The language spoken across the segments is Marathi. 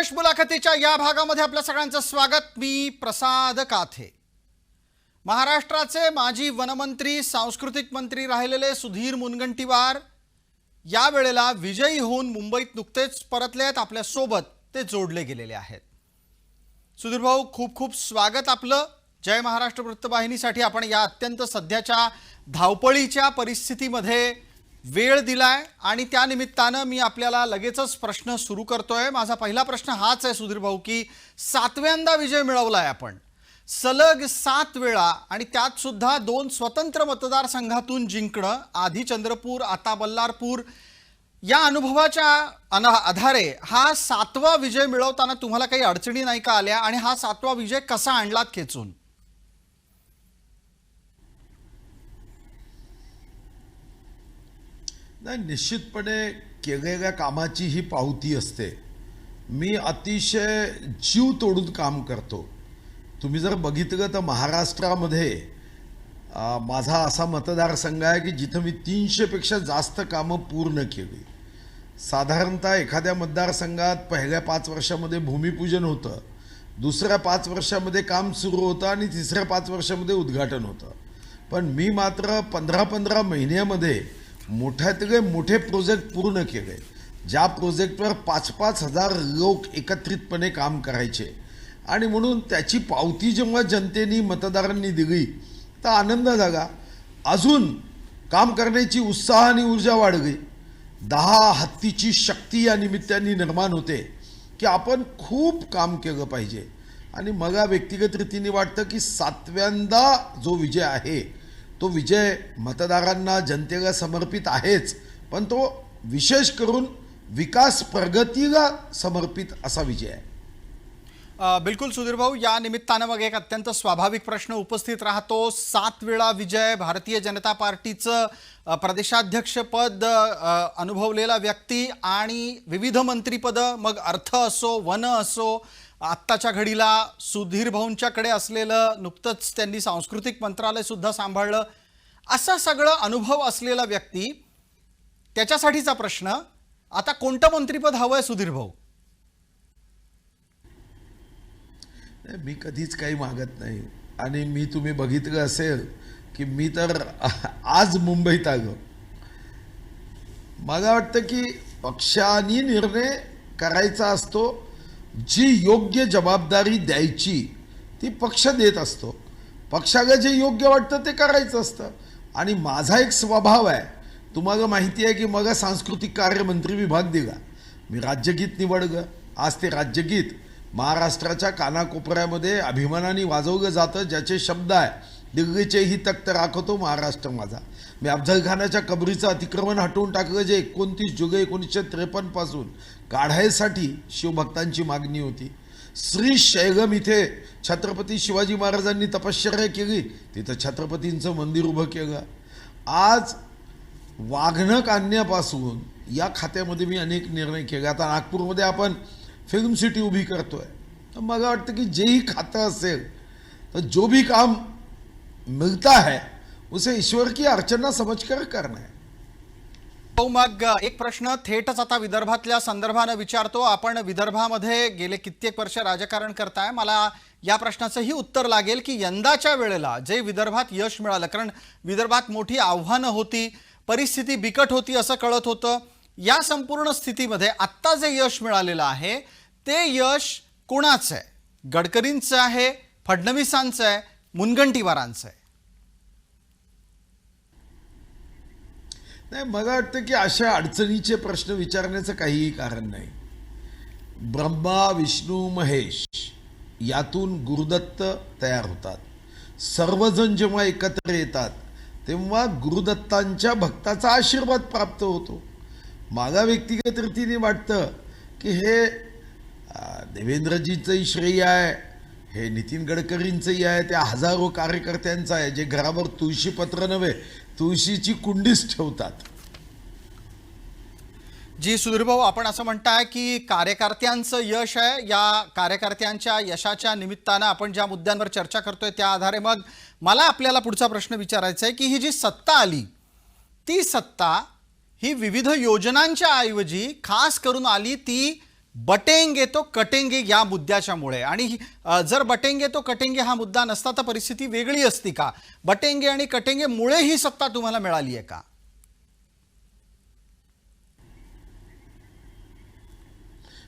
विशेष मुलाखतीच्या या भागामध्ये आपल्या सगळ्यांचं स्वागत. मी प्रसाद काथे. महाराष्ट्राचे माजी वनमंत्री सांस्कृतिक मंत्री राहिलेले सुधीर मुनगंटीवार या वेळेला विजयी होऊन मुंबईत नुकतेच परतले आहेत. आपल्यासोबत ते जोडले गेलेले आहेत. सुधीर भाऊ खूप खूप स्वागत आपलं. जय महाराष्ट्र वृत्तवाहिनीसाठी आपण या अत्यंत सध्याच्या धावपळीच्या परिस्थितीमध्ये वेळ दिलाय आणि त्यानिमित्तानं मी आपल्याला लगेचच प्रश्न सुरू करतोय. माझा पहिला प्रश्न हाच आहे सुधीर भाऊ की सातव्यांदा विजय मिळवलाय आपण. सलग सात वेळा आणि त्यात सुद्धा दोन स्वतंत्र मतदारसंघातून जिंकणं आधी चंद्रपूर आता बल्लारपूर या अनुभवाच्या अना आधारे हा सातवा विजय मिळवताना तुम्हाला काही अडचणी नाही का आल्या? आणि हा सातवा विजय कसा आणलात खेचून? नाही निश्चितपणे केलेल्या कामाची ही पावती असते. मी अतिशय जीव तोडून काम करतो. तुम्ही जर बघितलं तर महाराष्ट्रामध्ये माझा असा मतदारसंघ आहे की जिथं मी तीनशेपेक्षा जास्त कामं पूर्ण केली. साधारणतः एखाद्या मतदारसंघात पहिल्या पाच वर्षामध्ये भूमिपूजन होतं दुसऱ्या पाच वर्षामध्ये काम सुरू होतं आणि तिसऱ्या पाच वर्षामध्ये उद्घाटन होतं. पण मी मात्र पंधरा पंधरा महिन्यामध्ये मोठ्यातले मोठे प्रोजेक्ट पूर्ण केले. ज्या प्रोजेक्टवर पाच पाच हजार लोक एकत्रितपणे काम करायचे. आणि म्हणून त्याची पावती जेव्हा जनतेनी मतदारांनी दिली तर आनंद झाला. अजून काम करण्याची उत्साह आणि ऊर्जा वाढली. दहा हत्तीची शक्ती या निमित्ताने निर्माण होते की आपण खूप काम केलं पाहिजे. आणि मला व्यक्तिगत रीतीने वाटतं की सातव्यांदा जो विजय आहे तो विजय मतदारांना जनतेला समर्पित आहेच पण तो विशेष करून विकास प्रगतीला समर्पित असा विजय आहे. बिलकुल सुधीर भाऊ या निमित्तानं मग एक अत्यंत स्वाभाविक प्रश्न उपस्थित राहतो. सात वेळा विजय भारतीय जनता पार्टीचं प्रदेशाध्यक्षपद अनुभवलेला व्यक्ती आणि विविध मंत्रीपदं मग अर्थ असो वन असो आत्ताच्या घडीला सुधीर भाऊंच्याकडे असलेलं नुकतंच त्यांनी सांस्कृतिक मंत्रालय सुद्धा सांभाळलं. असा सगळं अनुभव असलेला व्यक्ती त्याच्यासाठीचा प्रश्न आता कोणतं मंत्रीपद हवं आहे सुधीर भाऊ? मी कधीच काही मागत नाही. आणि मी तुम्ही बघितलं असेल की मी तर आज मुंबईत आलो. मला वाटतं की पक्षाने निर्णय करायचा असतो जी योग्य जबाबदारी द्यायची ती पक्ष देत असतो. पक्षाला जे योग्य वाटतं ते करायचं असतं. आणि माझा एक स्वभाव आहे. तुम्हाला माहिती आहे की मग सांस्कृतिक कार्यमंत्री विभाग दिला. मी राज्यगीत निवडलं आज ते राज्यगीत महाराष्ट्राच्या कानाकोपऱ्यामध्ये अभिमानाने वाजवलं जातं ज्याचे शब्द आहे दिल्लीचेही तक्त राखतो महाराष्ट्र माझा. मी अफजल खानाच्या कबरीचं अतिक्रमण हटवून टाकलं जे एकोणतीस जुलै एकोणीसशे त्रेपन्नपासून काढायसाठी शिवभक्तांची मागणी होती. श्री शैगम इथे छत्रपती शिवाजी महाराजांनी तपश्चर्या केली. तिथं छत्रपतींचं मंदिर उभं केलं. आज वाघणं आणण्यापासून या खात्यामध्ये मी अनेक निर्णय केले. आता नागपूरमध्ये आपण फिल्म सिटी उभी करतोय. तर मला वाटतं की जेही खातं असेल तर जो भी काम मिळता है उसे ईश्वर की अर्चना समजकर करना है. मग एक प्रश्न थेटच आता विदर्भातल्या संदर्भानं विचारतो. आपण विदर्भामध्ये गेले कित्येक वर्ष राजकारण करताय. मला या प्रश्नाचंही उत्तर लागेल की यंदाच्या वेळेला जे विदर्भात यश मिळालं कारण विदर्भात मोठी आव्हानं होती परिस्थिती बिकट होती असं कळत होतं. या संपूर्ण स्थितीमध्ये आत्ता जे यश मिळालेलं आहे ते यश कोणाचं आहे? गडकरींचं आहे फडणवीसांचं आहे मुनगंटीवारांचं आहे. नाही मला वाटतं की अशा अडचणीचे प्रश्न विचारण्याचं काहीही कारण नाही. ब्रह्मा विष्णू महेश यातून गुरुदत्त तयार होतात. सर्वजण जेव्हा एकत्र येतात तेव्हा गुरुदत्तांच्या भक्ताचा आशीर्वाद प्राप्त होतो. मला व्यक्तिगत रीतीने वाटतं की हे देवेंद्रजीचंही श्रेय आहे हे नितीन गडकरींचंही आहे त्या हजारो कार्यकर्त्यांचं आहे जे घरावर तुळशीपत्र नव्हे तुळशीची कुंडीच ठेवतात. जी सुधीरभाऊ आपण असं म्हणताय की कार्यकर्त्यांचं यश आहे. या कार्यकर्त्यांच्या यशाच्या निमित्तानं आपण ज्या मुद्द्यांवर चर्चा करतोय त्या आधारे मग मला आपल्याला पुढचा प्रश्न विचारायचा आहे की ही जी सत्ता आली ती सत्ता ही विविध योजनांच्या ऐवजी खास करून आली ती बटेंगे तो कटेंगे या मुद्द्याच्यामुळे. आणि जर बटेंगे तो कटेंगे हा मुद्दा नसता तर परिस्थिती वेगळी असती का? बटेंगे आणि कटेंगे मुळे ही सत्ता तुम्हाला मिळाली आहे का?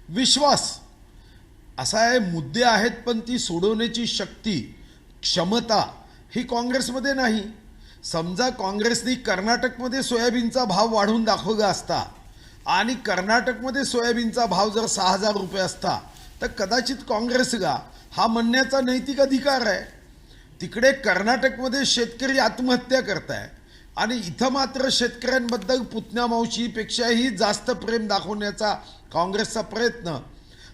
विश्वास. असा आहे मुद्दे आहेत पण ती सोडवण्याची शक्ती क्षमता ही काँग्रेसमध्ये नाही. समजा काँग्रेसनी कर्नाटकमध्ये सोयाबीनचा भाव वाढवून दाखवला असता आणि कर्नाटकमध्ये सोयाबीनचा भाव जर सहा हजार रुपये असता तर कदाचित काँग्रेसला हा म्हणण्याचा नैतिक अधिकार आहे. तिकडे कर्नाटकमध्ये शेतकरी आत्महत्या करताय आणि इथं मात्र शेतकऱ्यांबद्दल पुतण्या मावशीपेक्षाही जास्त प्रेम दाखवण्याचा काँग्रेसचा प्रयत्न.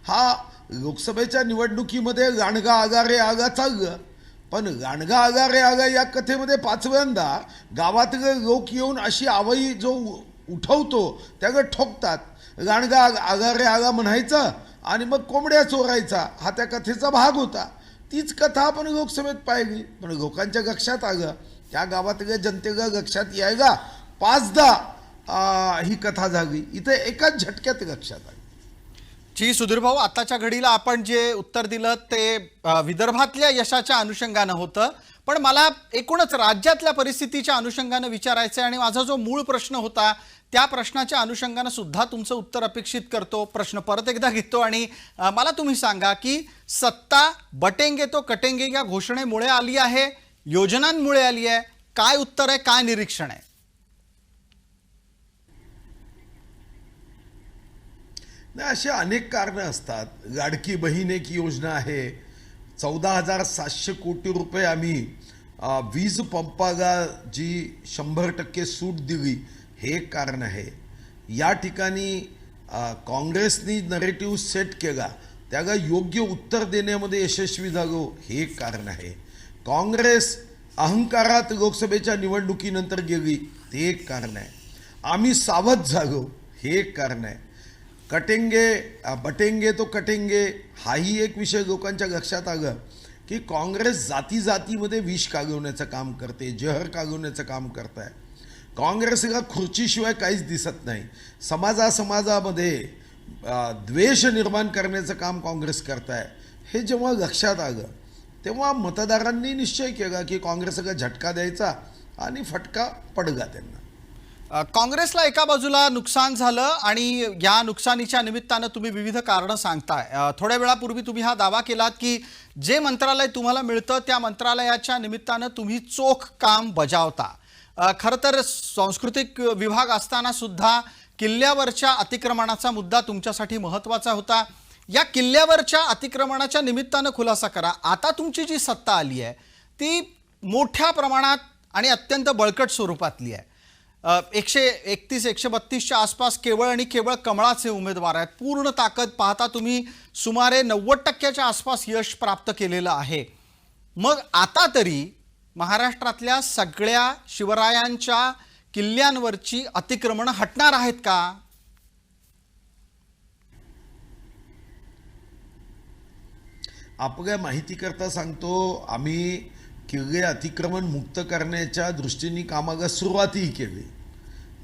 हा लोकसभेच्या निवडणुकीमध्ये गाणगा आगारे आगा चाललं पण गाणगा आगारे आगा या कथेमध्ये पाचव्यांदा गावातले लोक येऊन अशी आवई जो उठवतो त्यागं ठोकतात. गाणगा आगारे आगा रे आगा म्हणायचं आणि मग कोंबड्या चोरायचा. हा त्या कथेचा भाग होता. तीच कथा आपण लोकसभेत पाहिली. पण लोकांच्या लक्षात आगं त्या गावातल्या जनतेला लक्षात यायला पाचदा ही कथा झाली. इथे एकाच झटक्यात लक्षात आली. जी सुधीर भाऊ आताच्या घडीला आपण जे उत्तर दिलं ते विदर्भातल्या यशाच्या अनुषंगानं होतं. पण मला एकूणच राज्यातल्या परिस्थितीच्या अनुषंगानं विचारायचं आहे आणि माझा जो मूळ प्रश्न होता त्या प्रश्नाच्या अनुषंगानं सुद्धा तुमचं उत्तर अपेक्षित करतो. प्रश्न परत एकदा घेतो आणि मला तुम्ही सांगा की सत्ता बटेंगे तो कटेंगे या घोषणेमुळे आली आहे योजनांमुळे आली आहे काय उत्तर आहे काय निरीक्षण आहे? नाही अशी अनेक कारणं असतात. लाडकी बहीण एक योजना आहे. चौदा हजार सातशे कोटी रुपये आम्ही वीज पंपाला जी शंभर टक्के सूट दिली हे एक कारण आहे. या ठिकाणी काँग्रेसनी नरेटिव्ह सेट केला. त्याला योग्य उत्तर देण्यामध्ये यशस्वी झालो हे एक कारण आहे. काँग्रेस अहंकारात लोकसभेच्या निवडणुकीनंतर गेली ते एक कारण आहे. आम्ही सावध झालो हे एक कारण आहे. कटेंगे बटेंगे तो कटेंगे हाही एक विषय लोकांच्या लक्षात आलं की काँग्रेस जाती जातीमध्ये विष कागवण्याचं काम करते जहर कागवण्याचं काम करत आहे काँग्रेसला खुर्चीशिवाय काहीच दिसत नाही. समाजासमाजामध्ये द्वेष निर्माण करण्याचं काम काँग्रेस करत आहे हे जेव्हा लक्षात आलं तेव्हा मतदारांनी निश्चय केला की काँग्रेसला झटका द्यायचा आणि फटका पडगा त्यांना. काँग्रेसला एका बाजूला नुकसान झालं आणि या नुकसानीच्या निमित्तानं तुम्ही विविध कारणं सांगताय. थोड्या वेळापूर्वी तुम्ही हा दावा केलात की जे मंत्रालय तुम्हाला मिळतं त्या मंत्रालयाच्या निमित्तानं तुम्ही चोख काम बजावता. खरं तर सांस्कृतिक विभाग असताना सुद्धा किल्ल्यावरच्या अतिक्रमणाचा मुद्दा तुमच्यासाठी महत्त्वाचा होता. या किल्ल्यावरच्या अतिक्रमणाच्या निमित्तानं खुलासा करा. आता तुमची जी सत्ता आली आहे ती मोठ्या प्रमाणात आणि अत्यंत बळकट स्वरूपातली आहे. एकशे एकतीस एकशे बत्तीसच्या आसपास केवळ आणि केवळ कमळाचे उमेदवार आहेत. पूर्ण ताकद पाहता तुम्ही सुमारे नव्वद टक्क्याच्या आसपास यश प्राप्त केलेलं आहे. मग आता तरी महाराष्ट्रातल्या सगळ्या शिवरायांच्या किल्ल्यांवरची अतिक्रमणं हटणार आहेत का? आपल्या माहितीकरता सांगतो आम्ही किल्ले अतिक्रमण मुक्त करण्याच्या दृष्टीने कामाला सुरुवातही केली.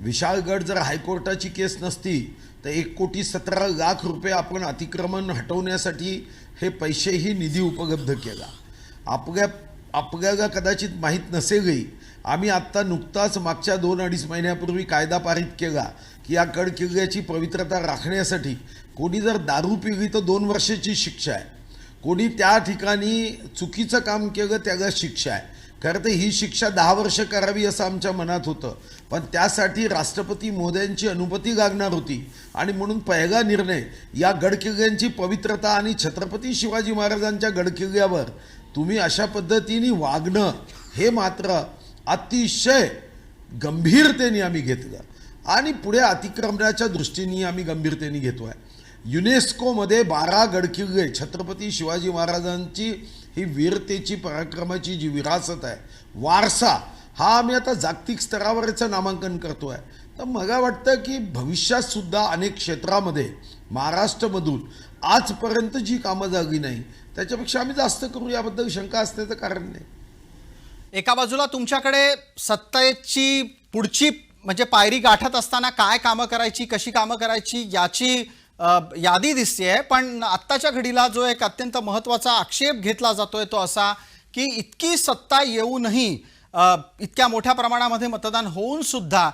विशाळगड जर हायकोर्टाची केस नसती तर एक कोटी सतरा लाख रुपये आपण अतिक्रमण हटवण्यासाठी हे पैसेही निधी उपलब्ध केला. आपल्या आपल्याला कदाचित माहीत नसेलही आम्ही आत्ता नुकताच मागच्या दोन अडीच महिन्यापूर्वी कायदा पारित केला की या गड किल्ल्याची पवित्रता राखण्यासाठी कोणी जर दारू पिली तर दोन वर्षाची शिक्षा आहे. कोणी त्या ठिकाणी चुकीचं काम केलं त्याला शिक्षा आहे. खरं तर ही शिक्षा दहा वर्ष करावी असं आमच्या मनात होतं. पण त्यासाठी राष्ट्रपती मोद्यांची अनुमती लागणार होती आणि म्हणून पहिला निर्णय या गडकिल्ल्यांची पवित्रता आणि छत्रपती शिवाजी महाराजांच्या गडकिल्ल्यावर तुम्ही अशा पद्धतीने वागणं हे मात्र अतिशय गंभीरतेने आम्ही घेतलं. आणि पुढे अतिक्रमणाच्या दृष्टीने आम्ही गंभीरतेने घेतो आहे युनेस्कोमध्ये बारा गडकिल्ले छत्रपती शिवाजी महाराजांची ही वीरतेची पराक्रमाची जी विरासत आहे वारसा हा आम्ही आता जागतिक स्तरावरचं नामांकन करतो आहे तर मला वाटतं की भविष्यातसुद्धा अनेक क्षेत्रामध्ये महाराष्ट्रमधून आजपर्यंत जी कामं जागी नाही त्याच्यापेक्षा आम्ही जास्त करू याबद्दल शंका असण्याचं कारण नाही. एका बाजूला तुमच्याकडे सत्तेची पुढची म्हणजे पायरी गाठत असताना काय कामं करायची कशी कामं करायची याची यादी दिसते पण आत्ताच्या घडीला जो एक अत्यंत महत्त्वाचा आक्षेप घेतला जातोय तो असा की इतकी सत्ता येऊनही इतक्या मोठ्या प्रमाणामध्ये मतदान होऊन सुद्धा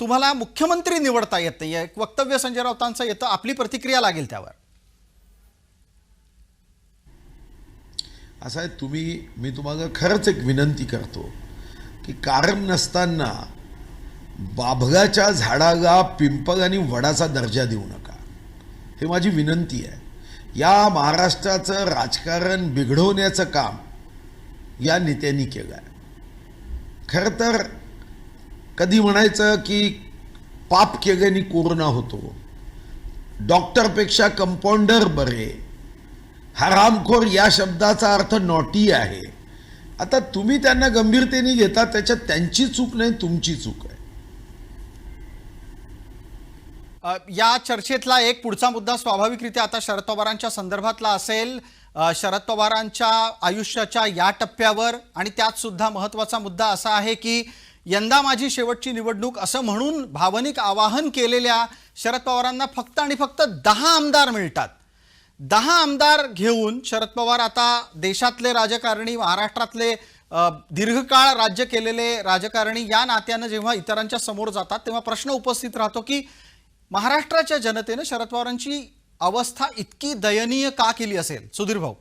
तुम्हाला मुख्यमंत्री निवडता येत नाही एक वक्तव्य संजय राऊतांचं येतं आपली प्रतिक्रिया लागेल त्यावर. असं आहे तुम्ही मी तुम्हाला खरंच एक विनंती करतो की कारण नसताना बाभगाच्या झाडाला पिंपळ आणि वडाचा दर्जा देऊ नका. हे माझी विनंती आहे. या महाराष्ट्राचं राजकारण बिघडवण्याचं काम या नेत्यांनी केलं आहे. खरं तर कधी म्हणायचं की पाप केल्याने कोरोना होतो. डॉक्टरपेक्षा कंपाऊंडर बरे हरामखोर या शब्दाचा अर्थ नॉटी आहे. आता तुम्ही त्यांना गंभीरतेने घेता त्याच्यात त्यांची चूक नाही तुमची चूक आहे. या चर्चेतला एक पुढचा मुद्दा स्वाभाविकरित्या आता शरद पवारांच्या संदर्भातला असेल. शरद पवारांच्या आयुष्याच्या या टप्प्यावर आणि त्यात सुद्धा महत्त्वाचा मुद्दा असा आहे की यंदा माझी शेवटची निवडणूक असं म्हणून भावनिक आवाहन केलेल्या शरद पवारांना फक्त आणि फक्त दहा आमदार मिळतात. दहा आमदार घेऊन शरद पवार आता देशातले राजकारणी महाराष्ट्रातले दीर्घकाळ राज्य केलेले राजकारणी या नात्यानं जेव्हा इतरांच्या समोर जातात तेव्हा प्रश्न उपस्थित राहतो की महाराष्ट्राच्या जनतेनं शरद पवारांची अवस्था इतकी दयनीय का केली असेल? सुधीर भाऊ.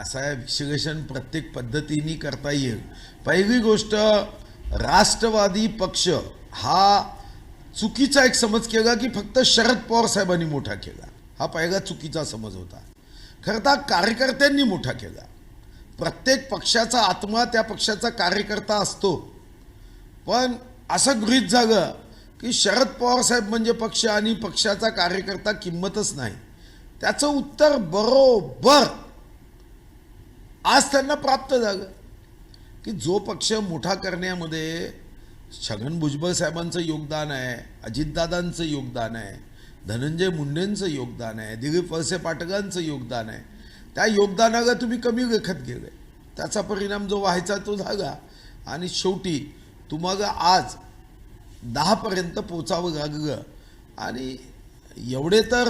असं आहे विश्लेषण प्रत्येक पद्धतीने करता येईल. पहिली गोष्ट राष्ट्रवादी पक्ष हा चुकीचा एक समज केला की फक्त शरद पवार साहेबांनी मोठा केला. हा पहिला चुकीचा समज होता. खरं तर कार्यकर्त्यांनी मोठा केला. प्रत्येक पक्षाचा आत्मा त्या पक्षाचा कार्यकर्ता असतो. पण असं गृहीत झालं की शरद पवार साहेब म्हणजे पक्ष आणि पक्षाचा कार्यकर्ता किंमतच नाही. त्याचं उत्तर बरोबर आज त्यांना प्राप्त झालं. की जो पक्ष मोठा करण्यामध्ये छगन भुजबळ साहेबांचं योगदान आहे अजितदादांचं योगदान आहे धनंजय मुंडेंचं योगदान आहे दिलीप वळसे पाटलांचं योगदान आहे. त्या योगदानाला तुम्ही कमी लेखत गेले. त्याचा परिणाम जो व्हायचा तो झाला. आणि शेवटी तुम्हाला आज दहापर्यंत पोचावं लागलं. आणि एवढे तर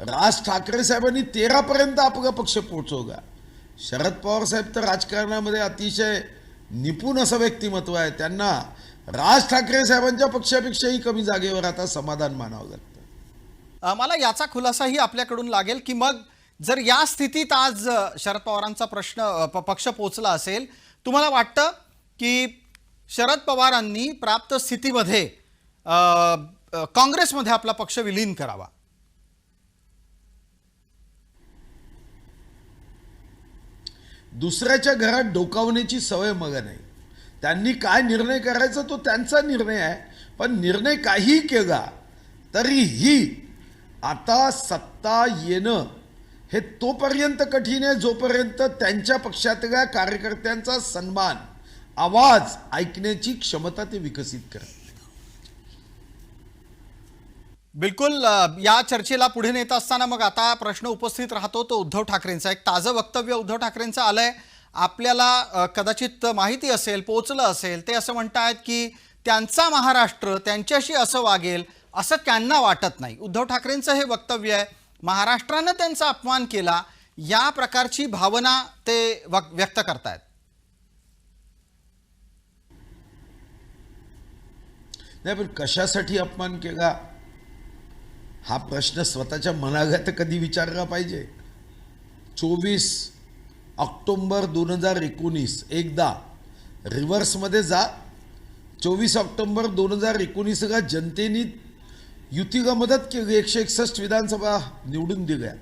राज ठाकरे साहेबांनी तेरापर्यंत आपला पक्ष पोचवला. शरद पवार साहेब तर राजकारणामध्ये अतिशय निपुण असं व्यक्तिमत्व आहे. त्यांना राज ठाकरे साहेबांच्या पक्षापेक्षाही कमी जागेवर आता समाधान मानावं लागतं. मला याचा खुलासाही आपल्याकडून लागेल की मग जर या स्थितीत आज शरद पवारांचा प्रश्न पक्ष पोचला असेल तुम्हाला वाटतं की शरद पवारांनी प्राप्त स्थितीमध्ये काँग्रेसमध्ये आपला पक्ष विलीन करावा? दुसऱ्याच्या घरात डोकावण्याची सवय मग नाही. त्यांनी काय निर्णय करायचा तो त्यांचा निर्णय आहे. पण निर्णय काही केला तरीही आता सत्ता येणं हे तोपर्यंत कठीण आहे जोपर्यंत त्यांच्या पक्षातल्या कार्यकर्त्यांचा सन्मान आवाज ऐकण्याची क्षमता ते विकसित करत बिलकुल या चर्चेला पुढे नेत असताना मग आता प्रश्न उपस्थित राहतो तो उद्धव ठाकरेंचा. एक ताजं वक्तव्य उद्धव ठाकरेंचं आहे आपल्याला कदाचित माहिती असेल पोचलं असेल ते असं म्हणतायत की त्यांचा महाराष्ट्र त्यांच्याशी असं वागेल असं त्यांना वाटत नाही. उद्धव ठाकरेंचं हे वक्तव्य आहे. महाराष्ट्रानं त्यांचा अपमान केला या प्रकारची भावना ते व्यक्त करतायत. नाही पण कशासाठी अपमान केला? हा प्रश्न स्वतःच्या मनाघात कधी विचारला पाहिजे? चोवीस ऑक्टोंबर दोन हजार एकोणीस. एकदा रिव्हर्समध्ये जा. चोवीस ऑक्टोंबर दोन हजार एकोणीस एकोणीसला जनतेने युतीला मदत केली. एकशे एकसष्ट विधानसभा निवडून दिल्या.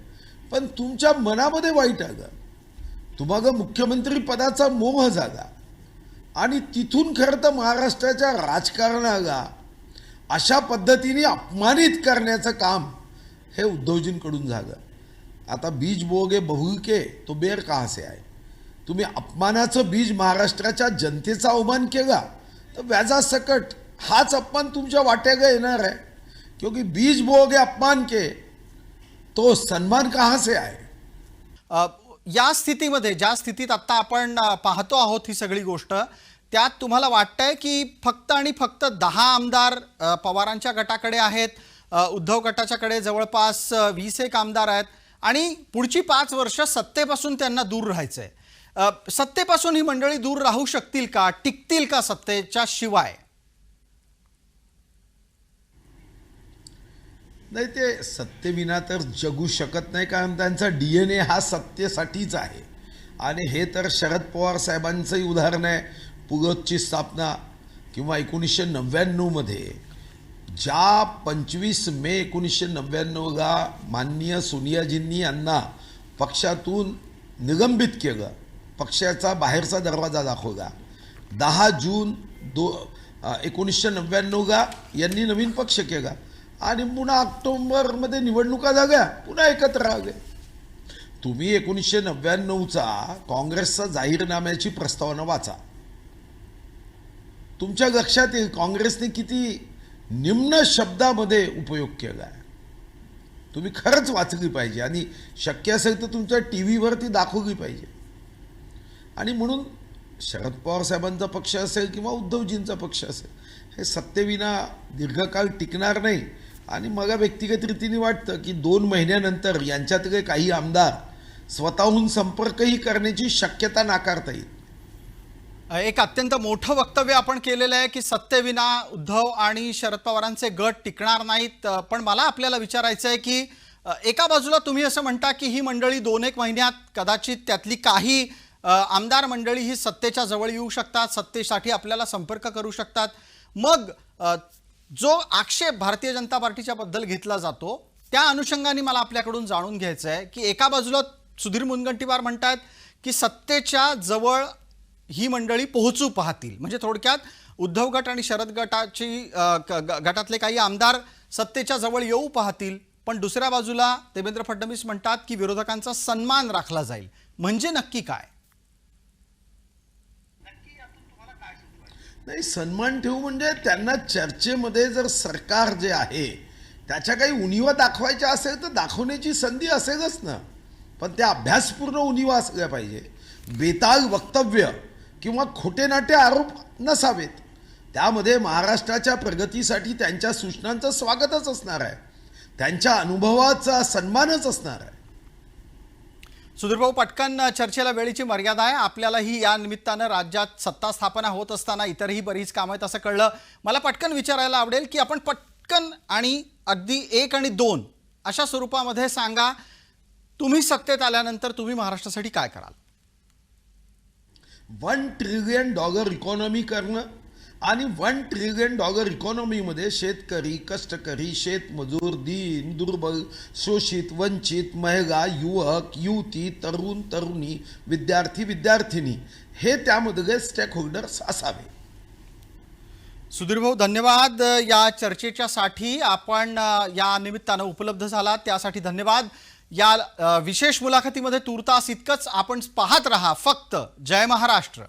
पण तुमच्या मनामध्ये वाईट आलं. तुम्हाला मुख्यमंत्री पदाचा मोह झाला. आणि तिथून खरं तर महाराष्ट्राच्या राजकारणाला अशा पद्धतीने अपमानित करण्याचं काम हे उद्धवजींकडून झालं. आता बीज बोगे बहुके तो बेर कहाँ से आहे तुम्ही अपमानाचं बीज महाराष्ट्राच्या जनतेचा अवमान केला तर व्याजासकट हाच अपमान तुमच्या वाट्याला येणार आहे. क्योंकि बीज बोगे अपमान के तो सन्मान कहाँ से आहे या स्थितीमध्ये ज्या स्थितीत आत्ता आपण पाहतो आहोत ही सगळी गोष्ट त्यात तुम्हाला वाटतंय की फक्त आणि फक्त दहा आमदार पवारांच्या गटाकडे आहेत उद्धव गटाच्याकडे जवळपास वीस एक आमदार आहेत. आणि पुढची पाच वर्ष सत्तेपासून त्यांना दूर राहायचंय. आहे सत्तेपासून ही मंडळी दूर राहू शकतील का टिकतील का सत्तेच्या शिवाय? नाही ते सत्तेविना तर जगू शकत नाही कारण त्यांचा डी एन ए हा सत्तेसाठीच आहे. आणि हे तर शरद पवार साहेबांचंही उदाहरण आहे. पुगतची स्थापना किंवा एकोणीसशे नव्याण्णवमध्ये ज्या पंचवीस मे एकोणीसशे नव्याण्णवला माननीय सोनियाजींनी यांना पक्षातून निलंबित केलं. पक्षाचा बाहेरचा दरवाजा दाखवला. दहा जून दो एकोणीसशे नव्याण्णवला यांनी नवीन पक्ष केला. आणि पुन्हा ऑक्टोंबरमध्ये निवडणुका झाल्या. पुन्हा एकत्र आले. तुम्ही एकोणीसशे नव्याण्णवचा काँग्रेसचा जाहीरनाम्याची प्रस्तावना वाचा. तुमच्या लक्षात येईल काँग्रेसने किती निम्न शब्दामध्ये उपयोग केला आहे तुम्ही खरंच वाचली पाहिजे आणि शक्य असेल तर तुमच्या टी व्हीवरती दाखवली पाहिजे. आणि म्हणून शरद पवार साहेबांचा पक्ष असेल किंवा उद्धवजींचा पक्ष असेल हे सत्तेविना दीर्घकाळ टिकणार नाही. आणि मला व्यक्तिगत रीतीने वाटतं की दोन महिन्यानंतर यांच्यातले काही आमदार स्वतःहून संपर्कही करण्याची शक्यता नाकारता येईल. एक अत्यंत मोठं वक्तव्य आपण केलेलं आहे की सत्तेविना उद्धव आणि शरद पवारांचे गट टिकणार नाहीत. पण मला आपल्याला विचारायचं आहे की एका बाजूला तुम्ही असं म्हणता की ही मंडळी दोन एक महिन्यात कदाचित त्यातली काही आमदार मंडळी ही सत्तेच्या जवळ येऊ शकतात सत्तेसाठी आपल्याला संपर्क करू शकतात. मग जो आक्षेप भारतीय जनता पार्टीच्या बद्दल घेतला जातो त्या अनुषंगाने मला आपल्याकडून जाणून घ्यायचं आहे की एका बाजूला सुधीर मुनगंटीवार म्हणतात की सत्तेच्या जवळ ही मंडळी पोहोचू पाहतील. म्हणजे थोडक्यात उद्धव गट आणि शरद गटाची गटातले काही आमदार सत्तेच्या जवळ येऊ पाहतील पण दुसऱ्या बाजूला देवेंद्र फडणवीस म्हणतात की विरोधकांचा सन्मान राखला जाईल. म्हणजे नक्की काय? नाही सन्मान ठेवू म्हणजे त्यांना चर्चेमध्ये जर सरकार जे आहे त्याच्या काही उणीवा दाखवायच्या असेल तर दाखवण्याची संधी असेलच ना. पण त्या अभ्यासपूर्ण उणीवा असल्या पाहिजे. बेताल वक्तव्य किंवा खोटे नाटे आरोप नसावेत. त्यामध्ये महाराष्ट्राच्या प्रगतीसाठी त्यांच्या सूचनांचं स्वागतच असणार आहे. त्यांच्या अनुभवाचा सन्मानच असणार आहे. सुधीरभाऊ पटकन चर्चेला वेळेची मर्यादा आहे. आपल्यालाही या निमित्तानं राज्यात सत्ता स्थापना होत असताना इतरही बरीच कामं आहेत असं कळलं. मला पटकन विचारायला आवडेल की आपण पटकन आणि अगदी एक आणि दोन अशा स्वरूपामध्ये सांगा तुम्ही सत्तेत आल्यानंतर तुम्ही महाराष्ट्रासाठी काय कराल? वन ट्रिलियन डॉलर इकॉनॉमी करणं आणि वन ट्रिलियन डॉलर इकॉनॉमीमध्ये शेतकरी कष्टकरी शेतमजूर दीन दुर्बल शोषित वंचित महिला युवक युवती तरुण तरुणी विद्यार्थी विद्यार्थिनी हे त्यामधले स्टेक होल्डर्स असावे. सुधीर भाऊ धन्यवाद. या चर्चेच्यासाठी आपण या निमित्तानं उपलब्ध झाला त्यासाठी धन्यवाद. या विशेष मुलाखतीमध्ये तुर्तास इतकंच आपण पाहत रहा फक्त जय महाराष्ट्र.